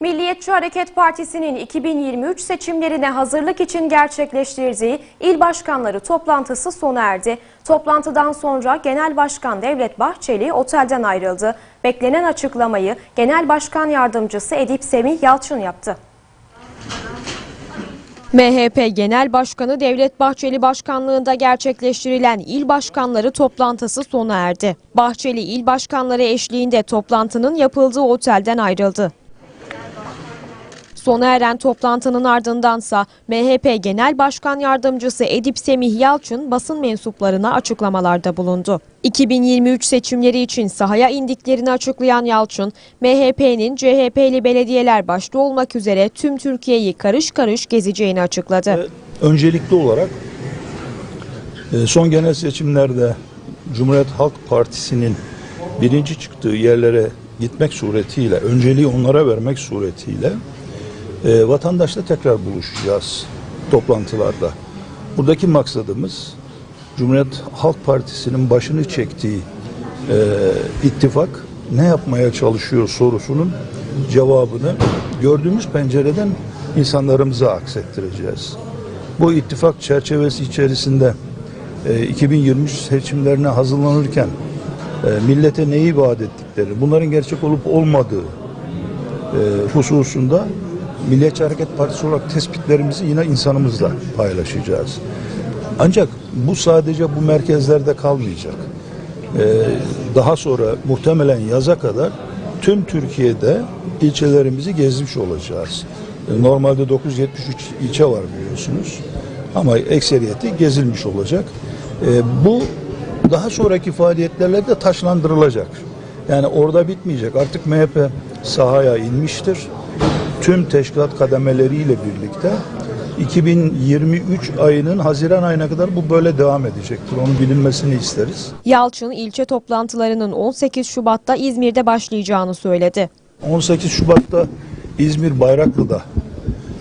Milliyetçi Hareket Partisi'nin 2023 seçimlerine hazırlık için gerçekleştirdiği il başkanları toplantısı sona erdi. Toplantıdan sonra Genel Başkan Devlet Bahçeli otelden ayrıldı. Beklenen açıklamayı Genel Başkan Yardımcısı Edip Semih Yalçın yaptı. MHP Genel Başkanı Devlet Bahçeli başkanlığında gerçekleştirilen il başkanları toplantısı sona erdi. Bahçeli il başkanları eşliğinde toplantının yapıldığı otelden ayrıldı. Sona eren toplantının ardındansa MHP Genel Başkan Yardımcısı Edip Semih Yalçın basın mensuplarına açıklamalarda bulundu. 2023 seçimleri için sahaya indiklerini açıklayan Yalçın, MHP'nin CHP'li belediyeler başta olmak üzere tüm Türkiye'yi karış karış gezeceğini açıkladı. Öncelikli olarak e, son genel seçimlerde Cumhuriyet Halk Partisi'nin birinci çıktığı yerlere gitmek suretiyle, önceliği onlara vermek suretiyle e, vatandaşla tekrar buluşacağız toplantılarda. Buradaki maksadımız Cumhuriyet Halk Partisi'nin başını çektiği e, ittifak ne yapmaya çalışıyor sorusunun cevabını gördüğümüz pencereden insanlarımıza aksettireceğiz. Bu ittifak çerçevesi içerisinde e, 2023 seçimlerine hazırlanırken e, millete neyi vaat ettikleri, bunların gerçek olup olmadığı e, hususunda Milliyetçi Hareket Partisi olarak tespitlerimizi yine insanımızla paylaşacağız. Ancak bu sadece bu merkezlerde kalmayacak. Ee, daha sonra muhtemelen yaza kadar tüm Türkiye'de ilçelerimizi gezmiş olacağız. Normalde 973 ilçe var biliyorsunuz. Ama ekseriyeti gezilmiş olacak. Ee, bu daha sonraki faaliyetlerle de taşlandırılacak. Yani orada bitmeyecek. Artık MHP sahaya inmiştir. Tüm teşkilat kademeleriyle birlikte 2023 ayının Haziran ayına kadar bu böyle devam edecektir. Onun bilinmesini isteriz. Yalçın ilçe toplantılarının 18 Şubat'ta İzmir'de başlayacağını söyledi. 18 Şubat'ta İzmir Bayraklı'da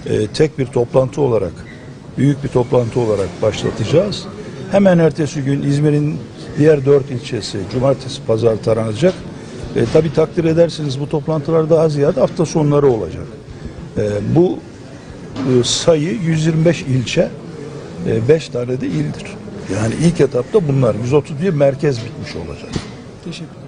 e, tek bir toplantı olarak, büyük bir toplantı olarak başlatacağız. Hemen ertesi gün İzmir'in diğer dört ilçesi cumartesi pazar taranacak. E, tabii takdir edersiniz bu toplantılar daha ziyade hafta sonları olacak. E, bu e, sayı 125 ilçe, 5 tane de ildir. Yani ilk etapta bunlar 131 merkez bitmiş olacak. Teşekkür